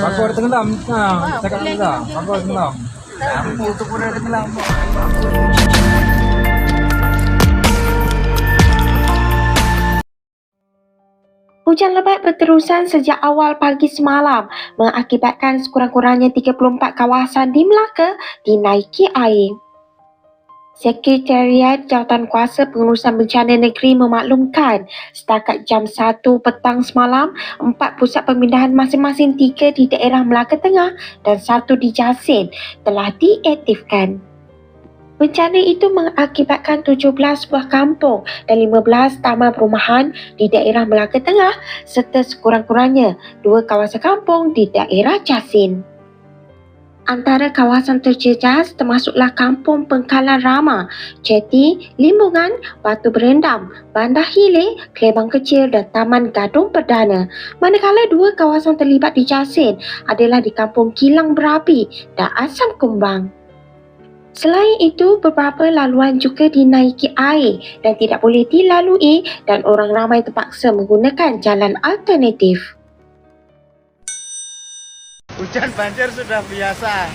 Bagus ada tenggelam. Ha, cakap tenggelam. Bagus ada tenggelam. Lampu tu pun ada tenggelam. Hujan lebat berterusan sejak awal pagi semalam mengakibatkan sekurang-kurangnya 34 kawasan di Melaka dinaiki air. Sekretariat Jawatan Kuasa Pengurusan Bencana Negeri memaklumkan setakat jam 1 petang semalam, empat pusat pemindahan masing-masing tiga di daerah Melaka Tengah dan satu di Jasin telah diaktifkan. Bencana itu mengakibatkan 17 buah kampung dan 15 taman perumahan di daerah Melaka Tengah serta sekurang-kurangnya dua kawasan kampung di daerah Jasin. Antara kawasan terjejas termasuklah Kampung Pengkalan Rama, Jeti, Limbungan, Batu Berendam, Bandar Hilir, Kelebang Kecil dan Taman Gadung Perdana. Manakala dua kawasan terlibat di Jasin adalah di Kampung Kilang Berapi dan Asam Kumbang. Selain itu, beberapa laluan juga dinaiki air dan tidak boleh dilalui dan orang ramai terpaksa menggunakan jalan alternatif. Hujan banjir sudah biasa.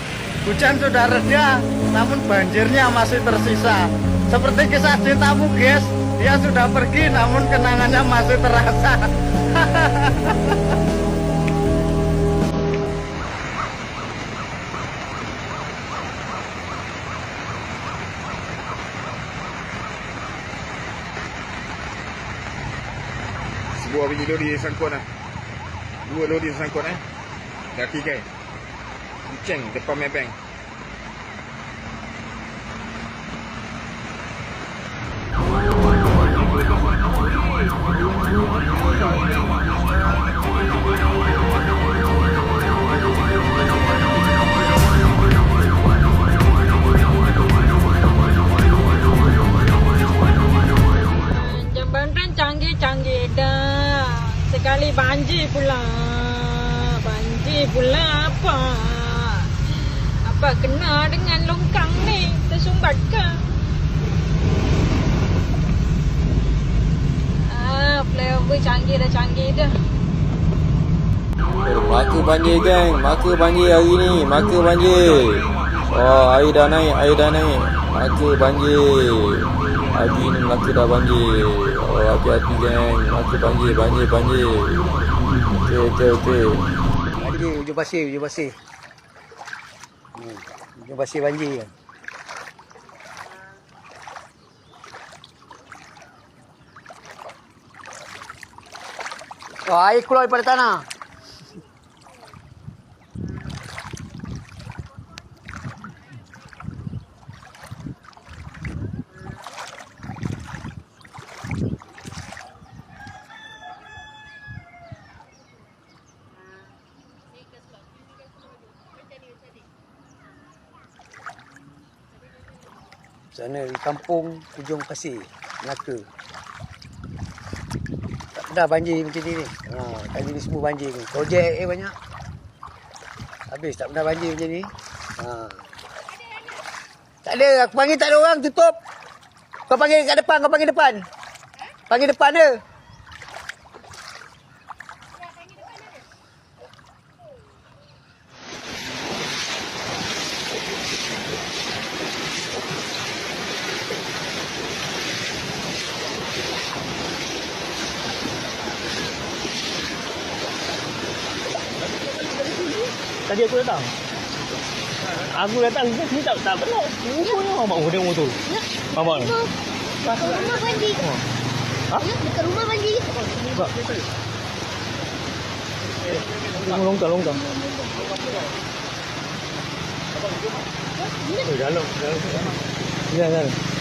Hujan sudah reda, namun banjirnya masih tersisa. Seperti kisah cintamu, guys. Dia sudah pergi, namun kenangannya masih terasa. Sebuah biji lori sangkut lah. Dua lori sangkut eh. Dah tiga. Kucing depan mebeng. Jambatan canggih-canggih dah. Sekali banjir pula. Banjir pula apa? Apa kena dengan longkang ni? Tersumbat ke? Ah, flyover canggih dah canggih dah. Maka banjir geng, maka banjir hari ni, maka banjir. Oh, air dah naik, air dah naik. Maka banjir. Hari ni Melaka dah banjir. Oh, hati-hati geng, maka banjir, banjir, banjir. Okey, okey, okey. Di ujung pasir, ujung pasir. Hmm, ujung pasir banjir. Oh, air keluar daripada tanah. Sana di kampung Ujung Pasir, Melaka. Tak pernah banjir macam ni. Ha, kali ni semua banjir ni. Projek eh banyak. Habis tak pernah banjir macam ni. Ha. Tak ada, aku panggil tak ada orang tutup. Kau panggil kat depan, kau panggil depan. Panggil depan dia. Tadi aku datang. Aku datang ke sini tak tak pernah. Rupanya mamak oh, tengok motor. Ya. Mamak. Dekat rumah banjir. Ha? Ya, dekat rumah banjir. Buka. Tengok longkang longkang. Oh, dalam, dalam. Ya, dalam.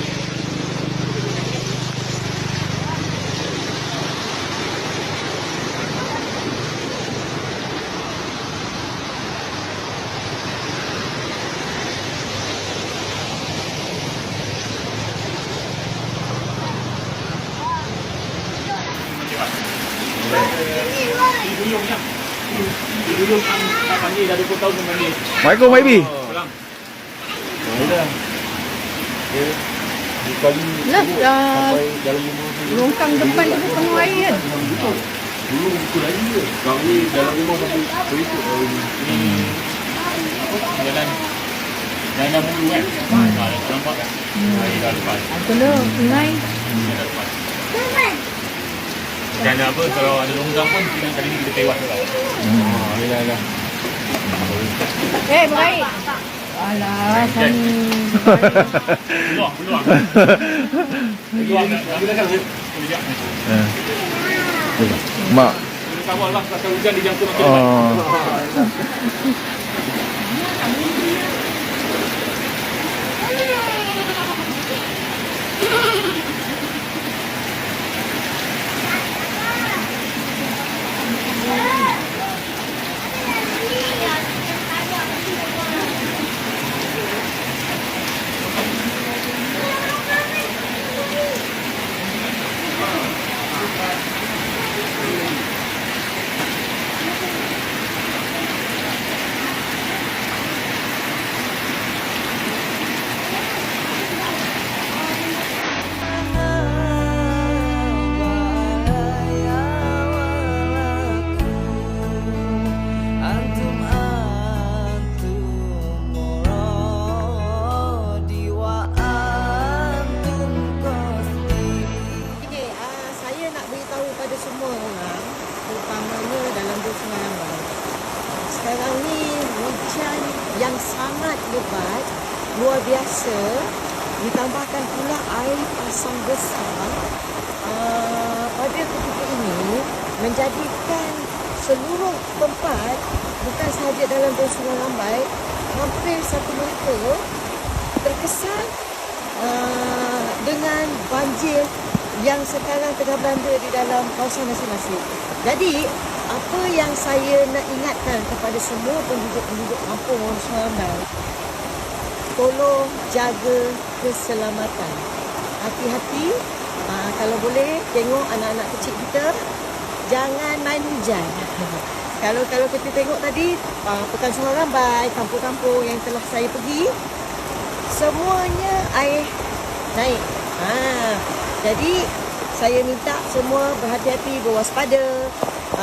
Assalamualaikum Mak Ibi. Lah, dah longkang depan tu penuh air kan? Dulu pukul lagi ke? Sekarang ni dalam rumah sampai berikut hari ni. Ni apa? Jalan Jalan bulu kan? Hmm. Ha, nampak kan? Air dah lepas. Kena, sungai. Air dah lepas. Dan apa kalau ada longgang pun kita kali ni kita tewas lah. Ah, yalah yalah. Eh, baik. Alah, kami. Peluang, peluang. Peluang nak nak nak kejap ni. Mak. Kita kawal lah pasal hujan dia jangkut makin Oh. yang sangat lebat, luar biasa, ditambahkan pula air pasang besar uh, pada ketika ini menjadikan seluruh tempat bukan sahaja dalam dua sungai lambai, hampir satu meter terkesan uh, dengan banjir yang sekarang tengah berada di dalam kawasan masing-masing. Jadi, apa yang saya nak ingatkan kepada semua penduduk-penduduk kampung Orang Sungai tolong jaga keselamatan. Hati-hati, uh, kalau boleh tengok anak-anak kecil kita, jangan main hujan. kalau kalau kita tengok tadi, uh, Pekan Sungai Rambai, kampung-kampung yang telah saya pergi, semuanya air naik. Ha, jadi saya minta semua berhati-hati, berwaspada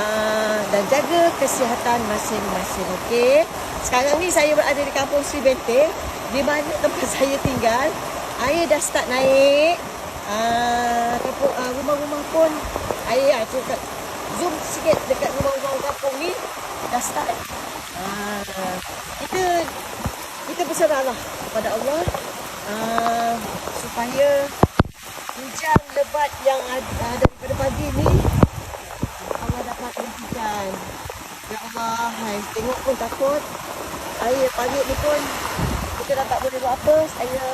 ha, dan jaga kesihatan masing-masing. Okey. Sekarang ni saya berada di kampung Sri Bente, di mana tempat saya tinggal. Air dah start naik. Ha, kampung, ha, rumah-rumah pun air ha, dekat zoom sikit dekat rumah-rumah kampung ni dah start. Ha, kita kita berserahlah kepada Allah uh, supaya hujan lebat yang ada, uh, daripada pagi ni hentikan. Ya Allah, hai, tengok pun takut. Air pagi ni pun kita dah tak boleh buat apa. Saya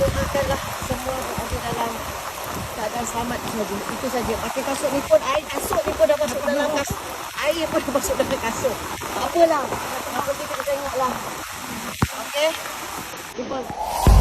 doakanlah semua berada dalam keadaan selamat saja. Itu saja. Pakai kasut ni pun air kasut ni pun dah masuk dalam kasut. Air pun dah masuk dalam kasut. Tak apalah. Penting kita tengoklah. Okey. Jumpa.